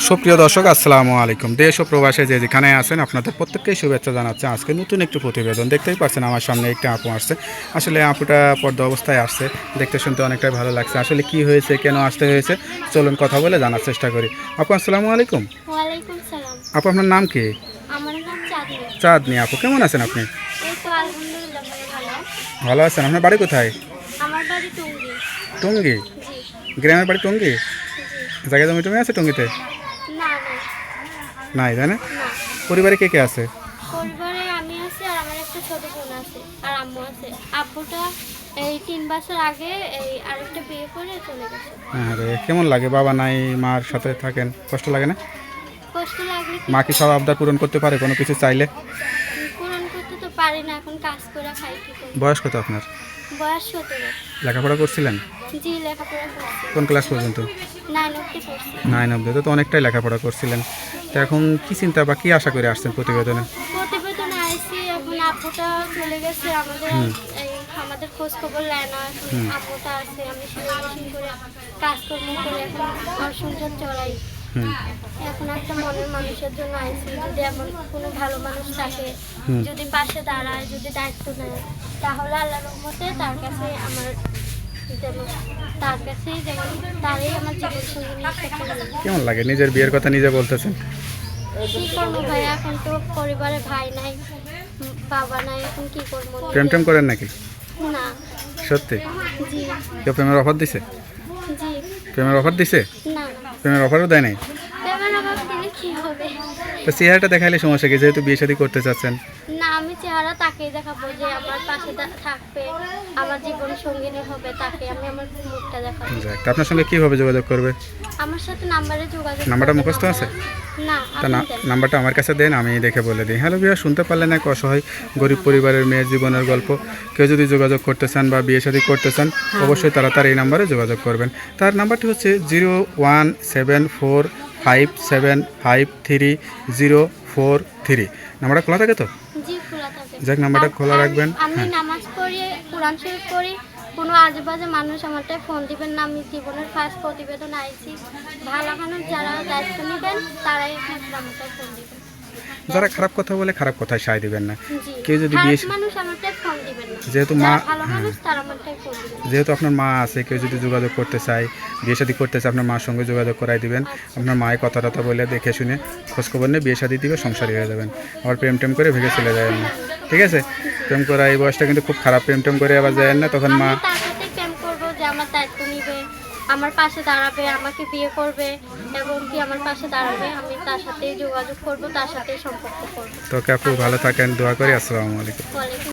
সুপ্রিয় দর্শক আসসালামু আলাইকুম। দেশ ও প্রবাসে যে যেখানে আছেন আপনাদের প্রত্যেককেই শুভেচ্ছা জানাচ্ছে। আজকে নতুন একটি প্রতিবেদন। দেখতেই পাচ্ছেন আমার সামনে একটি আপু আসছে। আসলে আপুটা পর্দা অবস্থায় আসছে। দেখতে শুনতে অনেকটাই ভালো লাগছে। আসলে কি হয়েছে কেন আসতে হয়েছে চলুন কথা বলে জানার চেষ্টা করি। আপু আসসালামু আলাইকুম। আপু আপনার নাম কি? চাঁদনি। আপু কেমন আছেন আপনি? ভালো। আছেন। আপনার বাড়ি কোথায়? টুঙ্গি। গ্রামের বাড়ি টঙ্গি? জায়গা জমি টমি আছে টঙ্গিতে? নাই তাই না? পরিবারে কে কে আছে? পরিবারে আমি আছি আর আমার একটা ছোট বোন আছে আর আম্মু আছে। আব্বুটা এই তিন বছর আগে এই আরেকটা বিয়ে করে চলে গেছে। আরে কেমন লাগে? বাবা নাই মার সাথে থাকেন? কষ্ট লাগে না? কষ্ট মা কি সব আবদার পূরণ করতে পারে? কোনো কিছু চাইলে? পূরণ করতে তো পারি না এখন কাজ করে খাই কি করি বয়স কত আপনার? বয়স লেখাপড়া করছিলেন? জি লেখাপড়া করছি। কোন ক্লাস পর্যন্ত? করছি নাইন অব্দি তো অনেকটাই লেখাপড়া করছিলেন। তো এখন কি চিন্তা বা কি আশা করে আসছেন প্রতিবেদনে? প্রতিবেদনে আইসি এখন আব্বুটা চলে গেছে আমাদের আমাদের খোঁজ খবর নেয় না আব্বুটা আছে আমি সেলাই করে কাজকর্ম করে এখন আমার সংসার চলাই। এখন একটা মনের মানুষের জন্য আইসি যদি এমন কোনো ভালো মানুষ থাকে যদি পাশে দাঁড়ায় যদি দায়িত্ব নেয় তাহলে আল্লাহ রহমতে তার কাছে আমার তার কাছেই যেমন তারই আমার জীবন সঙ্গী কেমন লাগে? নিজের বিয়ের কথা নিজে বলতেছেন? কি করব ভাই? এখন তো পরিবারে ভাই নাই বাবা নাই এখন কি করব? প্রেম টেম করেন নাকি? না। সত্যি? কেউ প্রেমের অফার দিছে? প্রেমের অফার দিছে? প্রেমের অফারও দেয় নাই? তো চেহারাটা দেখাইলে সমস্যা কি? যেহেতু বিয়ে শাদী করতে চাচ্ছেন। আমি চেহারা তাকেই দেখাবো যে আমার পাশে থাকবে আমার জীবন সঙ্গিনী হবে তাকে আমি আমার মুখটা দেখাবো। যাক আপনার সঙ্গে কীভাবে যোগাযোগ করবে? আমার সাথে নাম্বারে যোগাযোগ নাম্বারটা মুখস্থ আছে? না তা না নাম্বারটা আমার কাছে দেন আমি দেখে বলে দিই। হ্যালো বিয়া শুনতে পারলেন এক অসহায় গরিব পরিবারের মেয়ের জীবনের গল্প। কেউ যদি যোগাযোগ করতে চান বা বিয়ে শাদী করতে চান অবশ্যই তারা তার এই নাম্বারে যোগাযোগ করবেন। তার নাম্বারটি হচ্ছে zero one seven four five seven five three zero four three. নাম্বারটা খোলা থাকে তো? যাক নাম্বারটা খোলা রাখবেন। আমি হ্যাঁ। নামাজ পড়ি কোরআন শরীফ পড়ি কোনো আজেবাজে মানুষ আমারটাই ফোন দিবেন না। আমি জীবনের ফার্স্ট প্রতিবেদন আইছি। ভালো মানুষ যারা দায়িত্ব নেবেন তারাই একমাত্র আমাকে ফোন দিবেন। যারা খারাপ কথা বলে খারাপ কথায় সায় দিবেন না। কেউ যদি বিয়ে- মানুষ আমারটাই ফোন দিবেন না। যেহেতু মা ভালো হ্যাঁ। যেহেতু আপনার মা আছে কেউ যদি যোগাযোগ করতে চায় বিয়ে শাদী করতে চায় আপনার মার সঙ্গে যোগাযোগ করাই দিবেন। আপনার মায়ের কথা টথা বলে দেখে শুনে খোঁজখবর নিয়ে বিয়ে শাদী দিবে সংসারী হয়ে যাবেন। আবার প্রেম টেম করে ভেঙে চলে যাবেন। না ঠিক আছে? প্রেম করা এই বয়সটা কিন্তু খুব খারাপ। প্রেম টেম করে আবার যায় না তখন মা প্রেম করব যে আমার দায়িত্ব নিবে আমার পাশে দাঁড়াবে আমাকে বিয়ে করবে এবং কি আমার পাশে দাঁড়াবে আমি তার সাথে যোগাযোগ করব তার সাথে সম্পর্ক করব। তোকে আপনি ভালো থাকেন দোয়া করি আসসালামু আলাইকুম।